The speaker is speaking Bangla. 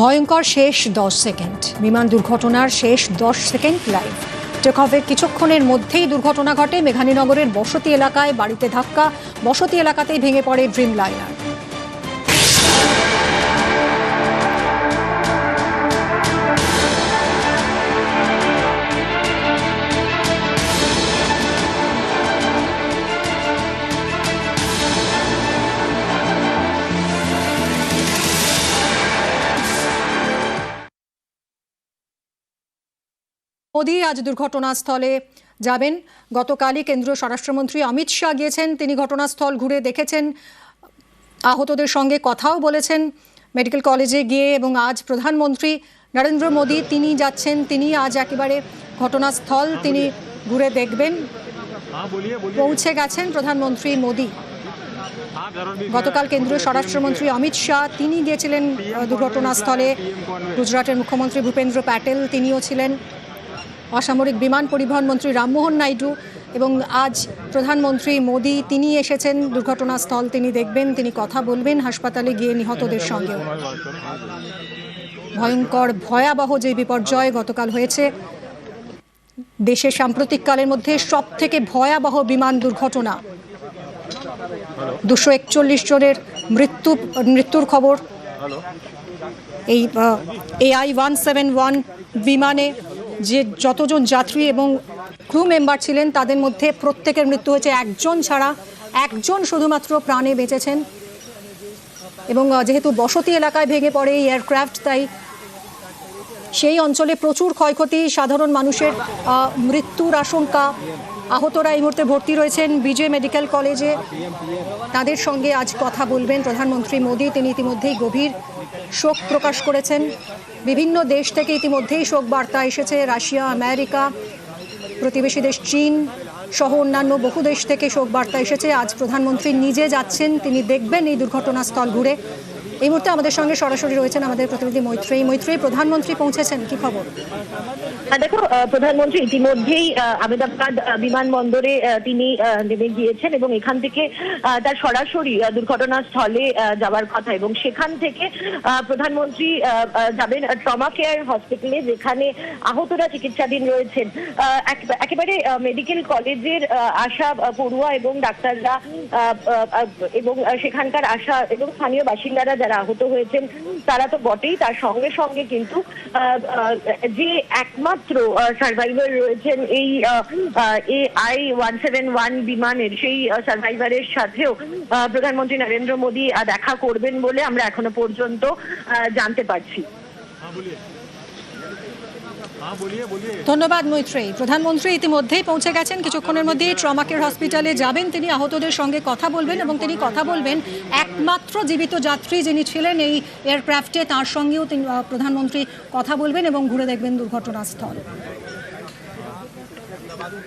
ভয়ঙ্কর শেষ দশ সেকেন্ড। বিমান দুর্ঘটনার শেষ দশ সেকেন্ড লাইভ টেকঅফের কিছুক্ষণের মধ্যেই দুর্ঘটনা ঘটে মেঘানীনগরের বসতি এলাকায় বাড়িতে ধাক্কা। বসতি এলাকাতেই ভেঙে পড়ে ড্রিম লাইনার মোদি আজ দুর্ঘটনাস্থলে যাবেন। গতকালই কেন্দ্রীয় স্বরাষ্ট্রমন্ত্রী অমিত শাহ গিয়েছেন। তিনি ঘটনাস্থল ঘুরে দেখেছেন। আহতদের সঙ্গে কথাও বলেছেন। মেডিকেল কলেজে গিয়ে এবং আজ প্রধানমন্ত্রী নরেন্দ্র মোদী, তিনি যাচ্ছেন, তিনি আজ একেবারে ঘটনাস্থল, তিনি ঘুরে দেখবেন। পৌঁছে গেছেন প্রধানমন্ত্রী মোদী। গতকাল কেন্দ্রীয় স্বরাষ্ট্রমন্ত্রী অমিত শাহ, তিনি গিয়েছিলেন দুর্ঘটনাস্থলে। গুজরাটের মুখ্যমন্ত্রী ভূপেন্দ্র প্যাটেল, তিনিও ছিলেন। অসামরিক বিমান পরিবহন মন্ত্রী রামমোহন নাইডু এবং আজ প্রধানমন্ত্রী মোদী, তিনি এসেছেন। দুর্ঘটনাস্থল তিনি দেখবেন, তিনি কথা বলবেন, হাসপাতালে গিয়ে নিহতদের সঙ্গেও। ভয়ঙ্কর, ভয়াবহ যে বিপর্যয় গতকাল হয়েছে, দেশের সাম্প্রতিককালের মধ্যে সব থেকে ভয়াবহ বিমান দুর্ঘটনা। দুশো একচল্লিশ জনের মৃত্যু, মৃত্যুর খবর। এই এআই ওয়ান সেভেন ওয়ান বিমানে যে যতজন যাত্রী এবং ক্রু মেম্বার ছিলেন, তাদের মধ্যে প্রত্যেকের মৃত্যু হয়েছে। একজন ছাড়া একজন শুধুমাত্র প্রাণে বেঁচেছেন। এবং যেহেতু বসতি এলাকায় ভেঙে পড়ে এই এয়ারক্রাফট তাই সেই অঞ্চলে প্রচুর ক্ষয়ক্ষতি, সাধারণ মানুষের মৃত্যুর আশঙ্কা আহতরা এই মুহূর্তে ভর্তি রয়েছেন। বিজে মেডিকেল কলেজে তাদের সঙ্গে আজ কথা বলবেন প্রধানমন্ত্রী মোদী। তিনি ইতিমধ্যেই গভীর শোক প্রকাশ করেছেন। বিভিন্ন দেশ থেকে ইতিমধ্যেই শোক বার্তা এসেছে। রাশিয়া, আমেরিকা, প্রতিবেশী দেশ চীন সহ অন্যান্য বহু দেশ থেকে শোক বার্তা এসেছে। আজ প্রধানমন্ত্রী নিজে যাচ্ছেন তিনি দেখবেন এই দুর্ঘটনাস্থল ঘুরে। এই মুহূর্তে আমাদের সঙ্গে সরাসরি রয়েছেন আমাদের প্রতিনিধি মৈত্রেয়ী। মৈত্রেয়ী প্রধানমন্ত্রী পৌঁছেছেন কি খবর? আর দেখো প্রধানমন্ত্রী ইতিমধ্যেই আহ, আহমেদাবাদ বিমানবন্দরে তিনি নেমে গিয়েছেন এবং এখান থেকে তার সরাসরি দুর্ঘটনাস্থলে যাওয়ার কথা এবং সেখান থেকে প্রধানমন্ত্রী যাবেন ট্রমা কেয়ার হসপিটালে যেখানে আহতরা চিকিৎসাধীন রয়েছেন। একেবারে মেডিকেল কলেজের আশা পড়ুয়া এবং ডাক্তাররা এবং সেখানকার আশা এবং স্থানীয় বাসিন্দারা যারা আহত হয়েছেন, তারা তো বটেই, তার সঙ্গে সঙ্গে কিন্তু যে একমাত্র সার্ভাইভার রয়েছেন এই A I one seven one বিমানের, সেই সার্ভাইভারের সাথেও প্রধানমন্ত্রী নরেন্দ্র মোদী দেখা করবেন বলে আমরা এখনও পর্যন্ত জানতে পারছি। ধন্যবাদ মৈত্রী প্রধানমন্ত্রী ইতিমধ্যেই পৌঁছে গেছেন। কিছুক্ষণের মধ্যেই ট্রমাকের হসপিটালে যাবেন। তিনি আহতদের সঙ্গে কথা বলবেন এবং তিনি কথা বলবেন একমাত্র জীবিত যাত্রী যিনি ছিলেন এই এয়ারক্রাফটে তার সঙ্গেও তিনি প্রধানমন্ত্রী কথা বলবেন এবং ঘুরে দেখবেন দুর্ঘটনাস্থল।